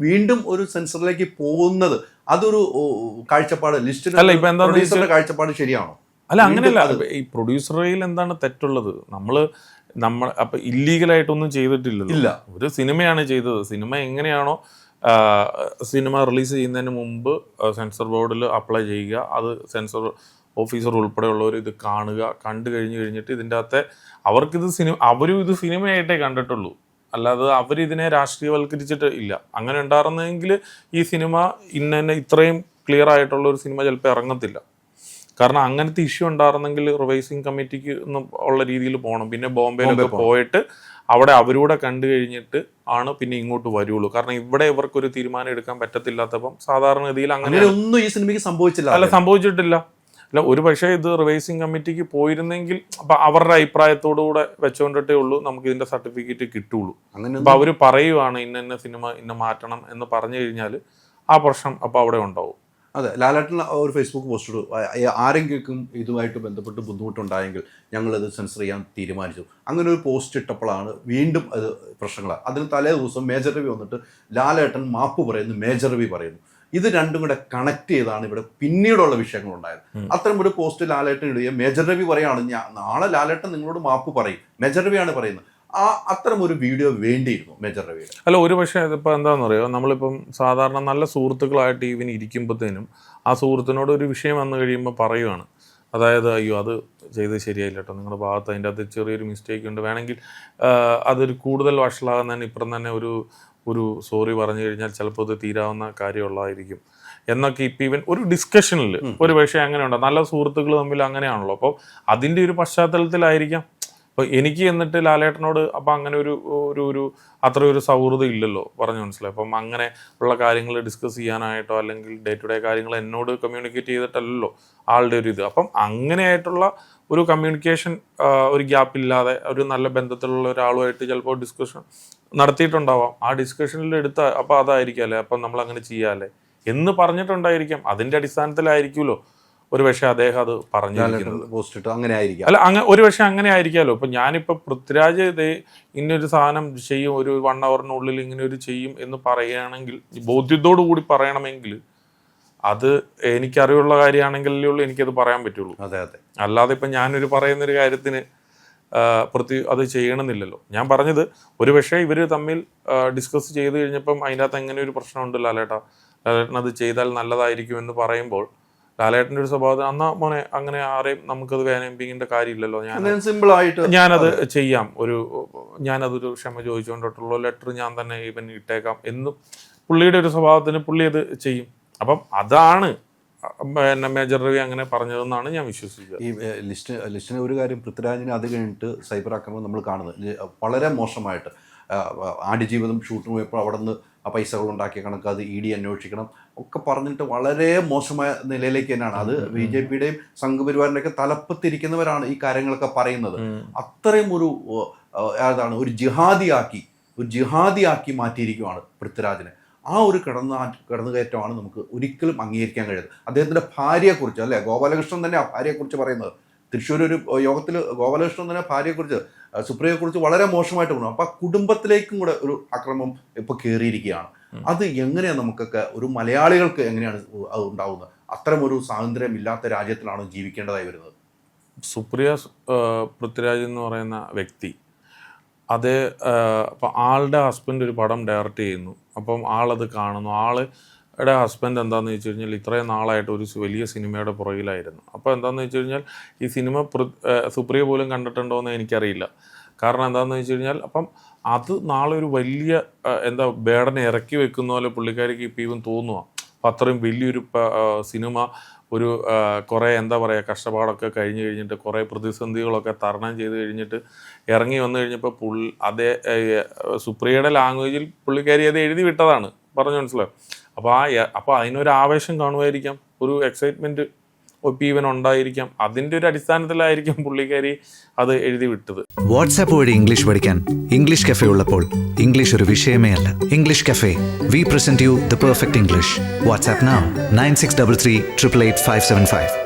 വീണ്ടും ഒരു സെൻസറിലേക്ക് പോകുന്നത് അതൊരു കാഴ്ചപ്പാട് ലിസ്റ്റിൽ അല്ല, ഇപ്പൊ കാഴ്ചപ്പാട് ശരിയാണോ? അല്ല അങ്ങനെയല്ല ഈ പ്രൊഡ്യൂസറിൽ എന്താണ് തെറ്റുള്ളത്? നമ്മൾ നമ്മൾ അപ്പൊ ഇല്ലീഗലായിട്ടൊന്നും ചെയ്തിട്ടില്ലല്ലോ. ഇല്ല. ഒരു സിനിമയാണ് ചെയ്തത്. സിനിമ എങ്ങനെയാണോ സിനിമ റിലീസ് ചെയ്യുന്നതിന് മുമ്പ് സെൻസർ ബോർഡിൽ അപ്ലൈ ചെയ്യുക അത് സെൻസർ ഓഫീസർ ഉൾപ്പെടെയുള്ളവർ ഇത് കാണുക കണ്ടു കഴിഞ്ഞ് കഴിഞ്ഞിട്ട് ഇതിന്റെ അകത്തെ അവർക്കിത് സിനിമ അവരും ഇത് സിനിമയായിട്ടേ കണ്ടിട്ടുള്ളൂ. അല്ലാതെ അവരിതിനെ രാഷ്ട്രീയവൽക്കരിച്ചിട്ട് ഇല്ല. അങ്ങനെ ഉണ്ടായിരുന്നെങ്കിൽ ഈ സിനിമ ഇന്ന തന്നെ ഇത്രയും ക്ലിയർ ആയിട്ടുള്ള ഒരു സിനിമ ചിലപ്പോൾ ഇറങ്ങത്തില്ല. കാരണം അങ്ങനത്തെ ഇഷ്യൂ ഉണ്ടായിരുന്നെങ്കിൽ റിവൈസിങ് കമ്മിറ്റിക്ക് ഒന്നും ഉള്ള രീതിയിൽ പോകണം പിന്നെ ബോംബെയിലൊക്കെ പോയിട്ട് അവിടെ അവരൂടെ കണ്ടു കഴിഞ്ഞിട്ട് ആണ് പിന്നെ ഇങ്ങോട്ട് വരുള്ളൂ. കാരണം ഇവിടെ ഇവർക്കൊരു തീരുമാനം എടുക്കാൻ പറ്റത്തില്ലാത്തപ്പം സാധാരണഗതിയിൽ അങ്ങനെ അങ്ങനെ ഒന്നും ഈ സിനിമയ്ക്ക് സംഭവിച്ചില്ല. അല്ല സംഭവിച്ചിട്ടില്ല. അല്ല ഒരു പക്ഷേ ഇത് റിവൈസിങ് കമ്മിറ്റിക്ക് പോയിരുന്നെങ്കിൽ അപ്പൊ അവരുടെ അഭിപ്രായത്തോടുകൂടെ വെച്ചുകൊണ്ടിട്ടേ ഉള്ളൂ നമുക്ക് ഇതിന്റെ സർട്ടിഫിക്കറ്റ് കിട്ടുള്ളൂ. അങ്ങനെ അപ്പൊ അവർ പറയുവാണ് ഇന്ന ഇന്ന സിനിമ ഇന്ന മാറ്റണം എന്ന് പറഞ്ഞു കഴിഞ്ഞാൽ ആ പ്രശ്നം അപ്പൊ അവിടെ ഉണ്ടാവും. അതെ ലാലേട്ടൻ ഒരു ഫേസ്ബുക്ക് പോസ്റ്റ് ഇട്ടു. ആ- ആരെങ്കിലും ഇതുമായിട്ട് ബന്ധപ്പെട്ട് ബുദ്ധിമുട്ടുണ്ടായെങ്കിൽ ഞങ്ങളത് സെൻസർ ചെയ്യാൻ തീരുമാനിച്ചു. അങ്ങനെ ഒരു പോസ്റ്റ് ഇട്ടപ്പോഴാണ് വീണ്ടും അത് പ്രശ്നങ്ങളാണ് അതിന് തലേ ദിവസം മേജർ രവി വന്നിട്ട് ലാലേട്ടൻ മാപ്പ് പറയുന്നു മേജർ രവി പറയുന്നു. ഇത് രണ്ടും കൂടെ കണക്ട് ചെയ്താണ് ഇവിടെ പിന്നീടുള്ള വിഷയങ്ങൾ ഉണ്ടായത് അത്തരം ഒരു പോസ്റ്റ് ലാലേട്ടൻ ഇടുകയും മേജർ രവി പറയാണ് ഞാൻ നാളെ ലാലേട്ടൻ നിങ്ങളോട് മാപ്പ് പറയും. മേജർ രവിയാണ് പറയുന്നത്. ആ അത്തരം ഒരു വീഡിയോ വേണ്ടിയിരുന്നു മേജർ രവി അല്ല ഒരു പക്ഷേ ഇതിപ്പോൾ എന്താണെന്ന് അറിയോ നമ്മളിപ്പം സാധാരണ നല്ല സുഹൃത്തുക്കളായിട്ട് ഇവൻ ഇരിക്കുമ്പോഴത്തേനും ആ സുഹൃത്തിനോട് ഒരു വിഷയം വന്നു കഴിയുമ്പോൾ പറയുവാണ്. അതായത് അയ്യോ അത് ചെയ്ത് ശരിയായില്ല കേട്ടോ നിങ്ങളുടെ ഭാഗത്ത് അതിന്റെ അകത്ത് ചെറിയൊരു മിസ്റ്റേക്ക് ഉണ്ട്. വേണമെങ്കിൽ അതൊരു കൂടുതൽ വഷളാകുന്നതിന് ഇപ്പുറം തന്നെ ഒരു ഒരു സോറി പറഞ്ഞു കഴിഞ്ഞാൽ ചിലപ്പോൾ ഇത് തീരാവുന്ന കാര്യമുള്ളതായിരിക്കും. എന്നൊക്കെ ഇപ്പം ഇവൻ ഒരു ഡിസ്കഷനിൽ ഒരു പക്ഷേ അങ്ങനെ ഉണ്ടോ നല്ല സുഹൃത്തുക്കൾ തമ്മിൽ അങ്ങനെയാണല്ലോ. അപ്പോൾ അതിന്റെ ഒരു പശ്ചാത്തലത്തിലായിരിക്കാം. അപ്പോൾ എനിക്ക് എന്നിട്ട് ലാലേട്ടനോട് അപ്പം അങ്ങനെ ഒരു ഒരു ഒരു അത്ര ഒരു സൗഹൃദം ഇല്ലല്ലോ പറഞ്ഞു മനസ്സിലായി. അപ്പം അങ്ങനെ ഉള്ള കാര്യങ്ങൾ ഡിസ്കസ് ചെയ്യാനായിട്ടോ അല്ലെങ്കിൽ ഡേ ടു ഡേ കാര്യങ്ങൾ എന്നോട് കമ്മ്യൂണിക്കേറ്റ് ചെയ്തിട്ടല്ലല്ലോ ആളുടെ ഒരു ഇത്. അപ്പം അങ്ങനെയായിട്ടുള്ള ഒരു കമ്മ്യൂണിക്കേഷൻ ഒരു ഗ്യാപ്പ് ഇല്ലാതെ ഒരു നല്ല ബന്ധത്തിലുള്ള ഒരാളുമായിട്ട് ചിലപ്പോൾ ഡിസ്കഷൻ നടത്തിയിട്ടുണ്ടാവാം. ആ ഡിസ്കഷനിൽ എടുത്ത അപ്പോൾ അതായിരിക്കും അല്ലെ അപ്പം നമ്മൾ അങ്ങനെ ചെയ്യാല്ലേ? എന്ന് പറഞ്ഞിട്ടുണ്ടായിരിക്കാം. അതിന്റെ അടിസ്ഥാനത്തിലായിരിക്കുമല്ലോ ഒരു പക്ഷേ അദ്ദേഹം അത് പറഞ്ഞിരിക്കുന്നത്. ലാലേട്ടൻ പോസ്റ്റ് ഇട്ടു. അങ്ങനെ ആയിരിക്കാം. അല്ല അങ്ങ ഒരു പക്ഷെ അങ്ങനെ ആയിരിക്കാമല്ലോ. ഇപ്പൊ ഞാനിപ്പോ പൃഥ്വിരാജ് ദേ ഇന്നൊരു സാധനം ചെയ്യും. ഒരു വൺ അവറിനുള്ളിൽ ഇങ്ങനെ ഒരു ചെയ്യും എന്ന് പറയുകയാണെങ്കിൽ ബോധ്യത്തോടു കൂടി പറയണമെങ്കിൽ അത് എനിക്കറിവുള്ള കാര്യമാണെങ്കിലേ ഉള്ളൂ എനിക്കത് പറയാൻ പറ്റുള്ളൂ. അതെ അതെ. അല്ലാതെ ഇപ്പം ഞാനൊരു പറയുന്നൊരു കാര്യത്തിന് പ്രതി അത് ചെയ്യണമെന്നില്ലല്ലോ. ഞാൻ പറഞ്ഞത് ഒരു പക്ഷേ ഇവർ തമ്മിൽ ഡിസ്കസ് ചെയ്ത് കഴിഞ്ഞപ്പം അതിനകത്ത് എങ്ങനെ ഒരു പ്രശ്നമുണ്ട് ലാലേട്ടാ? ലാലേട്ടൻ അത് ചെയ്താൽ നല്ലതായിരിക്കും എന്ന് പറയുമ്പോൾ ലാലേട്ടന്റെ ഒരു സ്വഭാവത്തിന് അന്നാ മോനെ അങ്ങനെ ആരെയും നമുക്കത് വേനമ്പിങ്ങിന്റെ കാര്യമില്ലല്ലോ. ഞാൻ സിമ്പിൾ ആയിട്ട് ഞാനത് ചെയ്യാം. ഒരു ഞാനതൊരു ക്ഷമ ചോദിച്ചുകൊണ്ടിട്ടുള്ള ലെറ്റർ ഞാൻ തന്നെ ഇവൻ ഇട്ടേക്കാം എന്നും പുള്ളിയുടെ ഒരു സ്വഭാവത്തിന് പുള്ളി അത് ചെയ്യും. അപ്പം അതാണ് പിന്നെ മേജർ രവി അങ്ങനെ പറഞ്ഞതെന്നാണ് ഞാൻ വിശ്വസിച്ചത് ഈ ലിസ്റ്റ് ലിസ്റ്റിന് ഒരു കാര്യം പൃഥ്വിരാജിനെ അത് കഴിഞ്ഞിട്ട് സൈബർ ആക്രമണം നമ്മൾ കാണുന്നത്. വളരെ മോശമായിട്ട് ആടുജീവിതം ഷൂട്ടിന് പോയപ്പോൾ അവിടെ നിന്ന് ആ പൈസകൾ ഉണ്ടാക്കിയ കണക്ക് അത് ഇ ഡി അന്വേഷിക്കണം ഒക്കെ പറഞ്ഞിട്ട് വളരെ മോശമായ നിലയിലേക്ക് തന്നെയാണ്. അത് ബി ജെ പിയുടെയും സംഘപരിവാറിന്റെയൊക്കെ തലപ്പത്തിരിക്കുന്നവരാണ് ഈ കാര്യങ്ങളൊക്കെ പറയുന്നത്. അത്രയും ഒരു അതാണ് ഒരു ജിഹാദിയാക്കി ഒരു ജിഹാദിയാക്കി മാറ്റിയിരിക്കുവാണ് പൃഥ്വിരാജിനെ. ആ ഒരു കടന്ന കിടന്നുകയറ്റമാണ് നമുക്ക് ഒരിക്കലും അംഗീകരിക്കാൻ കഴിയുന്നത് അദ്ദേഹത്തിന്റെ ഭാര്യയെക്കുറിച്ച് അല്ലേ? ഗോപാലകൃഷ്ണൻ തന്നെ ആ ഭാര്യയെക്കുറിച്ച് പറയുന്നത്. തൃശ്ശൂർ ഒരു യോഗത്തിൽ ഗോപാലകൃഷ്ണൻ തന്നെ ഭാര്യയെക്കുറിച്ച് സുപ്രിയയെക്കുറിച്ച് വളരെ മോശമായിട്ട് പറഞ്ഞു. അപ്പോൾ ആ കുടുംബത്തിലേക്കും കൂടെ ഒരു അക്രമം ഇപ്പോൾ കയറിയിരിക്കുകയാണ് അത് എങ്ങനെയാണ് നമുക്കൊക്കെ ഒരു മലയാളികൾക്ക് എങ്ങനെയാണ് അത് ഉണ്ടാവുന്നത്? അത്രമൊരു ഒരു സ്വാതന്ത്ര്യം ഇല്ലാത്ത രാജ്യത്തിലാണ് ജീവിക്കേണ്ടതായി വരുന്നത്? സുപ്രിയ പൃഥ്വിരാജ് എന്ന് പറയുന്ന വ്യക്തി അത് അപ്പം ആളുടെ ഹസ്ബൻഡ് ഒരു പടം ഡയറക്റ്റ് ചെയ്യുന്നു. അപ്പം ആളത് കാണുന്നു. ആളുടെ ഹസ്ബൻഡ് എന്താണെന്ന് വെച്ച് കഴിഞ്ഞാൽ ഇത്രയും നാളായിട്ട് ഒരു വലിയ സിനിമയുടെ പുറകിലായിരുന്നു. അപ്പോൾ എന്താണെന്ന് വെച്ച് കഴിഞ്ഞാൽ ഈ സിനിമ സുപ്രിയ പോലും കണ്ടിട്ടുണ്ടോ എന്ന് എനിക്കറിയില്ല. കാരണം എന്താണെന്ന് വെച്ച് കഴിഞ്ഞാൽ അപ്പം അത് നാളെ ഒരു വലിയ എന്താ ബേഡനെ ഇറക്കി വെക്കുന്ന പോലെ പുള്ളിക്കാരിക്ക് ഇപ്പം ഇവൻ തോന്നുക അത്രയും വലിയൊരു സിനിമ ഒരു കുറേ എന്താ പറയുക കഷ്ടപ്പാടൊക്കെ കഴിഞ്ഞ് കഴിഞ്ഞിട്ട് കുറേ പ്രതിസന്ധികളൊക്കെ തരണം ചെയ്ത് കഴിഞ്ഞിട്ട് ഇറങ്ങി വന്നു കഴിഞ്ഞപ്പോൾ പുൾ അതേ സുപ്രിയയുടെ ലാംഗ്വേജിൽ പുള്ളിക്കാരി അത് എഴുതി വിട്ടതാണ്. പറഞ്ഞു മനസ്സിലായോ? അപ്പോൾ ആ അപ്പോൾ അതിനൊരു ആവേശം കാണുമായിരിക്കാം. ഒരു എക്സൈറ്റ്മെന്റ് ഒപ്പീവൻ ഉണ്ടായിരിക്കാം. അതിന്റെ ഒരു അടിസ്ഥാനത്തിലായിരിക്കും പുള്ളിക്കാരി അത് എഴുതി വിട്ടത്. വാട്സാപ്പ് വഴി ഇംഗ്ലീഷ് പഠിക്കാൻ ഇംഗ്ലീഷ് കഫേ ഉള്ളപ്പോൾ ഇംഗ്ലീഷ് ഒരു വിഷയമേ അല്ല. English cafe we present you the perfect English WhatsApp nine six double three triple eight five seven five